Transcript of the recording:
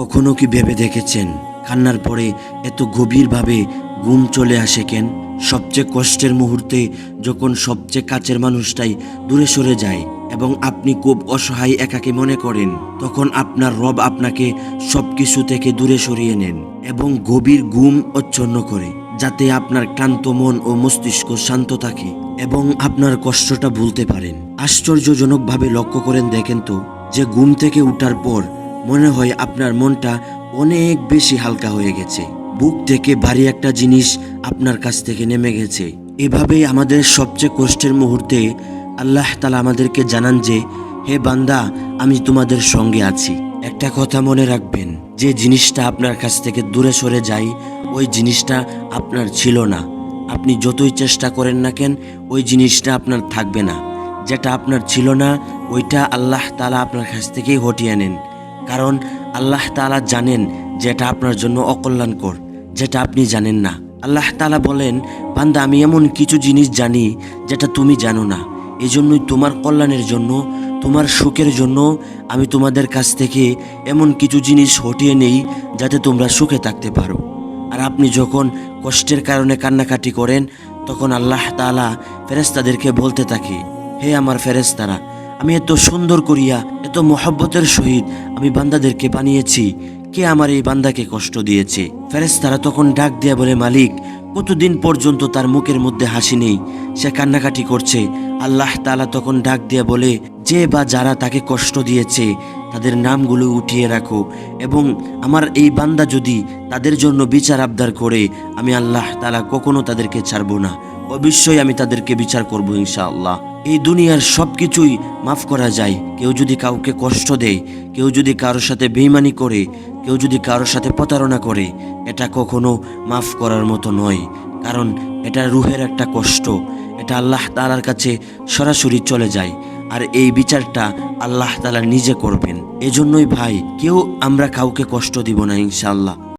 কখনো কি ভেবে দেখেছেন কান্নার পরে এত গভীরভাবে ঘুম চলে আসে কেন? সবচেয়ে কষ্টের মুহূর্তে যখন সবচেয়ে কাছের মানুষটাই দূরে সরে যায় এবং আপনি খুব অসহায় একাকে মনে করেন, তখন আপনার রব আপনাকে সব কিছু থেকে দূরে সরিয়ে নেন এবং গভীর ঘুম অচ্ছন্ন করে, যাতে আপনার ক্লান্ত মন ও মস্তিষ্ক শান্ত থাকে এবং আপনার কষ্টটা ভুলতে পারেন। আশ্চর্যজনকভাবে লক্ষ্য করেন দেখেন তো, যে ঘুম থেকে উঠার পর মনে হয় আপনার মনটা অনেক বেশি হালকা হয়ে গেছে। বুক থেকে ভারী একটা জিনিস আপনার কাছ থেকে নেমে গেছে। এভাবেই আমাদের সবচেয়ে কষ্টের মুহূর্তে আল্লাহ তালা আমাদেরকে জানান যে, হে বান্দা, আমি তোমাদের সঙ্গে আছি। একটা কথা মনে রাখবেন, যে জিনিসটা আপনার কাছ থেকে দূরে সরে যায়, ওই জিনিসটা আপনার ছিল না। আপনি যতই চেষ্টা করেন না কেন, ওই জিনিসটা আপনার থাকবে না। যেটা আপনার ছিল না, ওইটা আল্লাহ তালা আপনার কাছ থেকেই হটিয়ে নেন কারণ আল্লাহ তালা জানেন যেটা আপনার জন্য অকল্যাণকর, যেটা আপনি জানেন না। আল্লাহ তালা বলেন, বান্দা, আমি এমন কিছু জিনিস জানি যেটা তুমি জানো না। এজন্যই তোমার কল্যাণের জন্য, তোমার সুখের জন্য আমি তোমাদের কাছ থেকে এমন কিছু জিনিস হটিয়ে নেই যাতে তোমরা সুখে থাকতে পারো। আর আপনি যখন কষ্টের কারণে কান্নাকাটি করেন, তখন আল্লাহ তাআলা ফেরেস্তাদেরকে বলতে থাকে, হে আমার ফেরেস্তারা আমি এত সুন্দর করিয়া এত মহব্বতের সহিত আমি বান্দাদেরকে বানিয়েছি। কে আমার এই বান্দাকে কষ্ট দিয়েছে? ফেরেস তারা তখন ডাক দিয়া বলে, মালিক, কতদিন পর্যন্ত তার মুখের মধ্যে হাসি নেই? সে কান্নাকাটি করছে। আল্লাহ তালা তখন ডাক দিয়া বলে, যে বা যারা তাকে কষ্ট দিয়েছে, তাদের নামগুলো উঠিয়ে রাখো এবং আমার এই বান্দা যদি তাদের জন্য বিচার আবদার করে, আমি আল্লাহ তালা কখনো তাদেরকে ছাড়বো না। অবশ্যই আমি তাদেরকে বিচার করব ইনশাআল্লাহ। এই দুনিয়ার সব কিছুই মাফ করা যায়। কেউ যদি কাউকে কষ্ট দেয়, কেউ যদি কারোর সাথে বেইমানি করে, কেউ যদি কারোর সাথে প্রতারণা করে, এটা কখনো মাফ করার মতো নয়। কারণ এটা রুহের একটা কষ্ট। এটা আল্লাহ তালার কাছে সরাসরি চলে যায়। আর এই বিচারটা আল্লাহ তালা নিজে করবেন। এজন্যই ভাই, কেউ আমরা কাউকে কষ্ট দিব না ইনশাআল্লাহ।